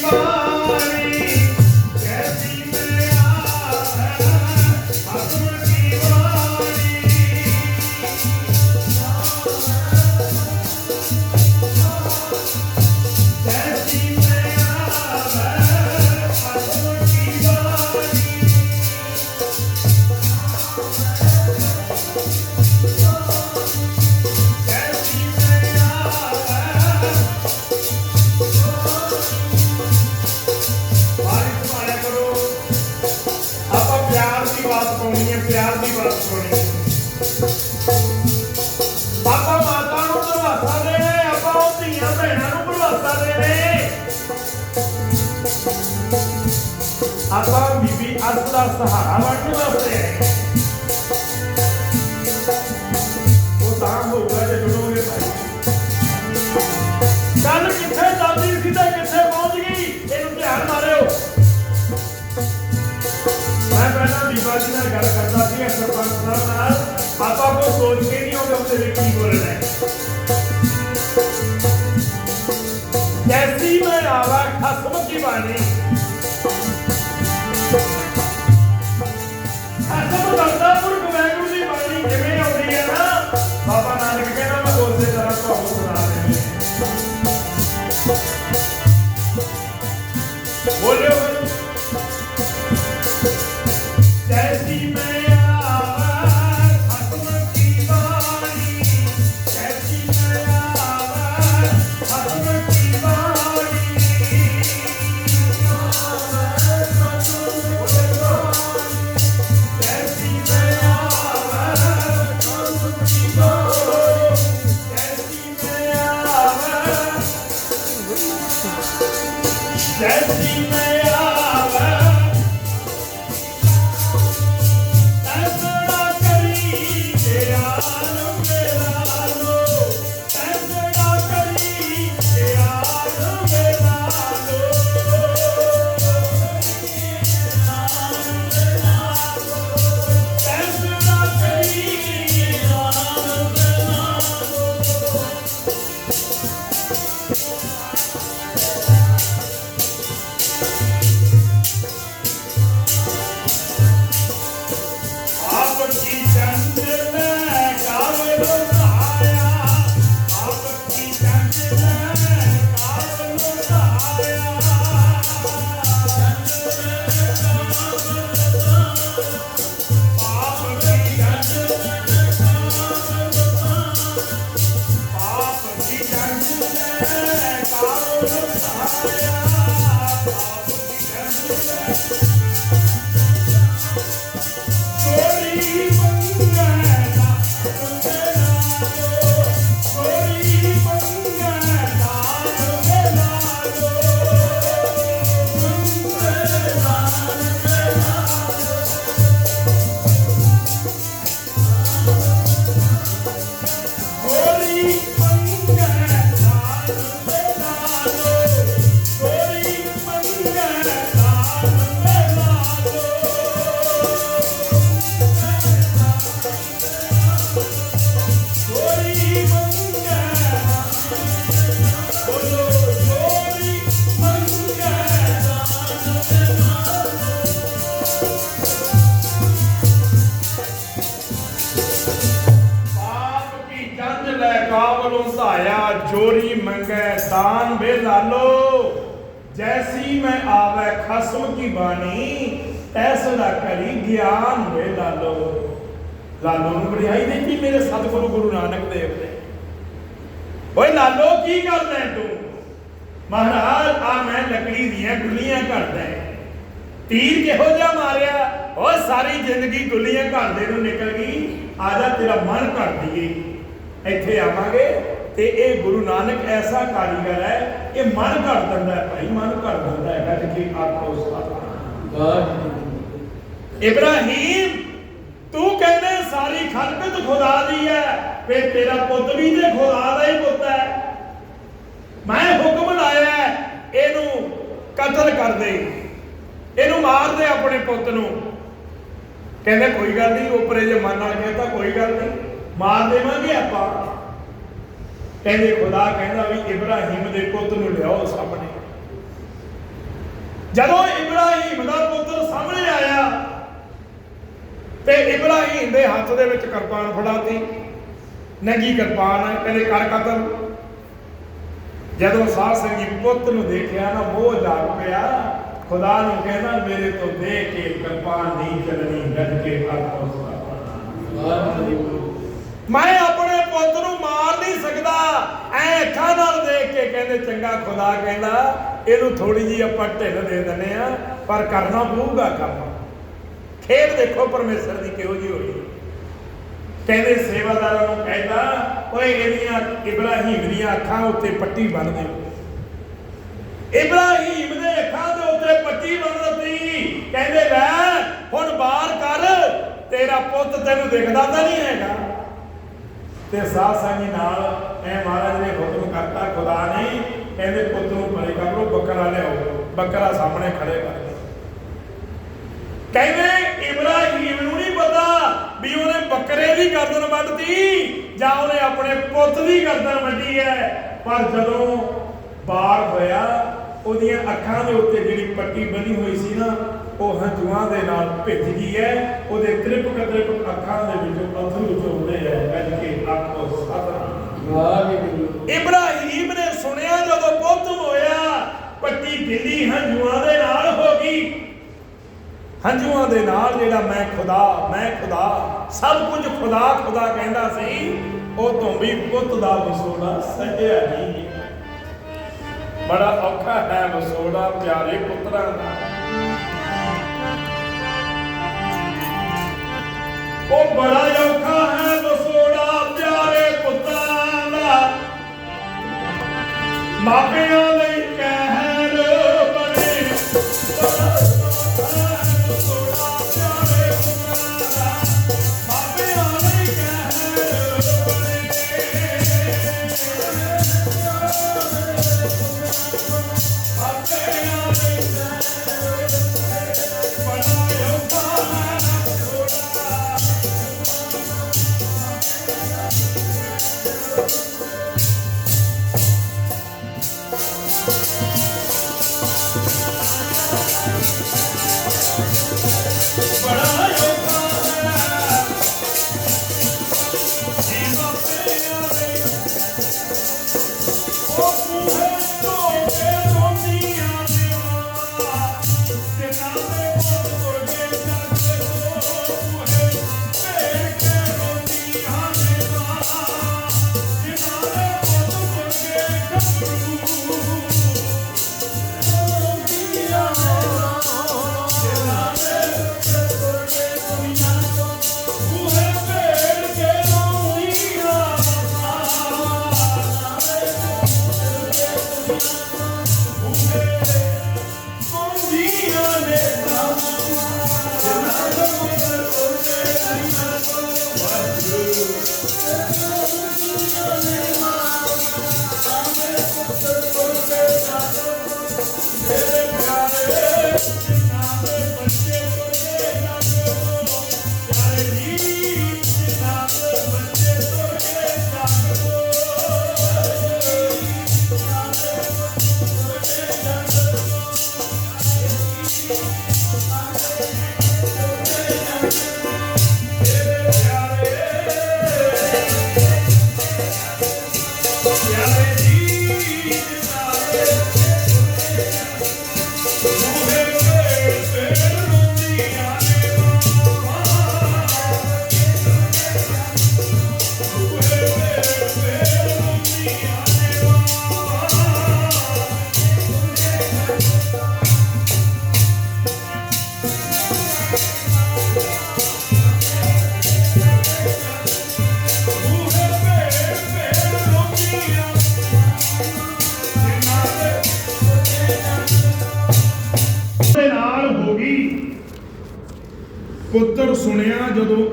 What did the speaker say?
Jesus. ਪਿਆਰ ਦੀ ਬਾਤ ਸੁਣੀ ਬਾਬਾ ਮਾਤਾ ਨੂੰ ਭਰਵਾਸਾ ਦੇ ਰਹੇ ਆਪਾਂ ਉਹ ਧੀਆਂ ਭੈਣਾਂ ਨੂੰ ਭਰਵਾਸਾ ਦੇ ਰਹੇ ਆਪਾਂ ਬੀਬੀ ਅੱਜ ਦਾ ਸਹਾਰਾ ਬਣਨ ਵਾਸਤੇ ਆਏ ਕੇ ਨਹੀਂ ਆਉਂਦੇ ਉਹਦੇ ਵਿੱਚ ਕੀ ਬੋਲਣਾ ਹੈ? ਜੈਸੀ ਮੈਂ ਆਵਾ ਖਸਮ ਕਾਵਲੋ ਲੈ ਕਾਬਲੋਂ ਧਾਇਆ ਜੋਰੀ ਮੰਗੈ, ਦਾਨ ਵੇ ਲਾਲੋ। ਜੈਸੀ ਮੈਂ ਆਵੇ, ਖਸਮ ਕੀ ਬਾਣੀ ਤੈਸੜਾ ਕਰੀ ਗਿਆਨ ਵੇ ਲਾਲੋ। ਲਾਲੋ ਨੂੰ ਵਡਿਆਈ ਦਿੱਤੀ ਮੇਰੇ ਸਤਿਗੁਰੂ ਗੁਰੂ ਨਾਨਕ ਦੇਵ ਨੇ। ਓਏ ਲਾਲੋ, ਕੀ ਕਰਦਾ ਤੂੰ? ਮਹਾਰਾਜ, ਆ ਮੈਂ ਲੱਕੜੀ ਦੀਆਂ ਗੁੱਲੀਆਂ ਘੜਦਾ ਤੀਰ ਕਿਹੋ ਜਿਹਾ ਮਾਰਿਆ? ਓ ਸਾਰੀ ਜ਼ਿੰਦਗੀ ਗੁੱਲੀਆਂ ਘੜਦੇ ਨੂੰ ਨਿਕਲ ਗਈ, ਆ ਜਾ ਤੇਰਾ ਮਨ ਘੜ ਦਈਏ ਇੱਥੇ ਆਵਾਂਗੇ ਤੇ ਇਹ ਗੁਰੂ ਨਾਨਕ ਐਸਾ ਕਾਰੀਗਰ ਹੈ ਇਹ ਮਨ ਘੜ ਦਿੰਦਾ ਹੈ ਭਾਈ ਮਨ ਘੜ ਦਿੰਦਾ ਹੈ ਗੱਜ ਕੇ ਆਖੋ ਸਤਿ ਇਬਰਾਹੀਮ ਤੂੰ ਕਹਿੰਦੇ ਸਾਰੀ ਖਲਕਤ ਖੁਦਾ ਦੀ ਹੈ ਫੇ ਤੇਰਾ ਪੁੱਤ ਵੀ ਤੇ ਖੁਦਾ ਦਾ ਹੀ ਪੁੱਤ ਹੈ। ਮੈਂ ਹੁਕਮ ਲਾਇਆ ਇਹਨੂੰ ਕਤਲ ਕਰ ਦੇ। ਇਹਨੂੰ ਮਾਰ ਦੇ ਆਪਣੇ ਪੁੱਤ ਨੂੰ। ਕਹਿੰਦੇ ਕੋਈ ਗੱਲ ਨਹੀਂ ਉਪਰੇ ਜੇ ਮਨ ਨਾਲ ਕਹਿੰਦਾ ਕੋਈ ਗੱਲ ਨਹੀਂ। ਮਾਰ ਦੇਵਾਂਗੇ ਆਪਾਂ। ਕਹਿੰਦੇ ਖੁਦਾ ਕਹਿੰਦਾ ਵੀ ਇਬਰਾਹੀਮ ਦੇ ਪੁੱਤ ਨੂੰ ਲਿਆਓ ਸਾਹਮਣੇ। ਜਦੋਂ ਇਬਰਾਹੀਮ ਦਾ ਪੁੱਤਰ ਸਾਹਮਣੇ ਆਇਆ, ਤੇ ਇਬਰਾਹੀਮ ਦੇ ਹੱਥ ਦੇ ਵਿੱਚ ਕਿਰਪਾਨ ਫੜਾਤੀ। ਨੰਗੀ ਕਿਰਪਾਨ ਹੈ ਕਹਿੰਦੇ ਕਰ ਕਤਲ। ਜਦੋਂ ਸਾਧ ਸੰਗੀ ਪੁੱਤ ਨੂੰ ਦੇਖਿਆ ਨਾ, ਮੋਹ ਜਾਗ ਪਿਆ। ਖੁਦਾ ਨੂੰ ਕਹਿੰਦਾ, ਮੇਰੇ ਤੋਂ ਦੇਖ ਕੇ ਕਿਰਪਾਨ ਨਹੀਂ ਚੱਲਣੀ ਗੱਜ ਕੇ ਆਖੋ ਮੈਂ ਆਪਣੇ ਪੁੱਤ ਨੂੰ ਮਾਰ ਨਹੀਂ ਸਕਦਾ। ਐ ਅੱਖਾਂ ਨਾਲ ਦੇਖ ਕੇ ਕਹਿੰਦੇ, ਚੰਗਾ ਖੁਦਾ ਕਹਿੰਦਾ, ਇਹਨੂੰ ਥੋੜੀ ਜੀ ਆਪਾਂ ਢਿੱਲ ਦੇ ਦਿੰਨੇ ਆ ਪਰ ਕਰਨਾ ਪਊਗਾ ਕੰਮ। ਖੇਡ ਦੇਖੋ ਪਰਮੇਸ਼ਰ ਦੀ ਕਿਹੋ ਜੀ ਹੋਈ ਕਹਿੰਦੇ ਸੇਵਾਦਾਰਾਂ ਨੂੰ ਕਹਿੰਦਾ ਓਏ, ਇਹਦੀਆਂ ਇਬਰਾਹੀਮ ਦੀਆਂ ਅੱਖਾਂ ਉੱਤੇ ਪੱਟੀ ਬੰਨ ਦਿਓ। ਇਬਰਾਹੀਮ ਦੇ ਅੱਖਾਂ ਦੇ ਉੱਤੇ ਪੱਟੀ ਬੰਨ ਦਿੱਤੀ। ਕਹਿੰਦੇ, ਲੈ, ਹੁਣ ਬਾਹਰ ਕਰ, ਤੇਰਾ ਪੁੱਤ ਤੈਨੂੰ ਦਿਖਦਾ ਤਾਂ ਨਹੀਂ ਹੈਗਾ। ਤੇ ਸਾਧ ਸੰਗੀ ਨਾਲ ਐ ਮਹਾਰਾਜ ਨੇ ਹੁਕਮ ਕਰਤਾ, ਖੁਦਾ ਨੇ ਕਹਿੰਦੇ ਪੁੱਤ ਨੂੰ ਪਰੇ ਕਰ ਬੱਕਰਾ ਲਿਆਓ ਬੱਕਰਾ ਸਾਹਮਣੇ ਖੜੇ ਕਰ ਦਿਓ। ਕਹਿੰਦੇ, ਇਬਰਾਹੀਮ ਨੂੰ ਨਹੀਂ ਪਤਾ ਵੀ ਉਹਨੇ ਬੱਕਰੇ ਦੀ ਗਰਦਨ ਵੱਢਤੀ ਜਾਂ ਉਹਨੇ ਆਪਣੇ ਪੁੱਤ ਦੀ ਗਰਦਨ ਵੱਢੀ ਹੈ ਪਰ ਜਦੋਂ ਬਾਹਰ ਹੋਇਆ ਉਹਦੀਆਂ ਅੱਖਾਂ ਦੇ ਉੱਤੇ ਜਿਹੜੀ ਪੱਟੀ ਬੰਨੀ ਹੋਈ ਸੀ ਨਾ ਉਹ ਹੰਝੂਆਂ ਦੇ ਨਾਲ ਭਿੱਜ ਗਈ ਹੈ। ਉਹਦੇ ਤ੍ਰਿਪਕ ਤ੍ਰਿਪਕ ਅੱਖਾਂ ਦੇ ਵਿੱਚੋਂ ਅਥਰੂ ਚੋਂਦੇ ਹੈ ਗੱਜ ਕੇ ਤੋਂ ਸਤਨਾਮ ਵਾਹਿਗੁਰੂ। ਇਬਰਾਹੀਮ ਨੇ ਸੁਣਿਆ ਜਦੋਂ ਪੁੱਤ ਹੋਇਆ ਪੱਟੀ ਢਿੱਲੀ ਹੰਝੂਆਂ ਦੇ ਨਾਲ ਹੋ ਗਈ। ਹੰਝੂਆਂ ਦੇ ਨਾਲ ਜਿਹੜਾ ਮੈਂ ਖੁਦਾ ਮੈਂ ਖੁਦਾ ਸਭ ਕੁਝ ਖੁਦਾ ਖੁਦਾ ਕਹਿੰਦਾ ਸੀ ਉਹ ਤੋਂ ਵੀ ਪੁੱਤ ਦਾ ਵਿਸੋੜਾ ਸਹਿਆ ਨਹੀਂ ਬੜਾ ਔਖਾ ਹੈ ਵਸੋੜਾ ਪਿਆਰੇ ਪੁੱਤਰਾਂ ਦਾ। ਉਹ ਬੜਾ ਔਖਾ ਹੈ ਵਿਸੋੜਾ ਪੁੱਤਰ ਸੁਣਿਆ ਜਦੋਂ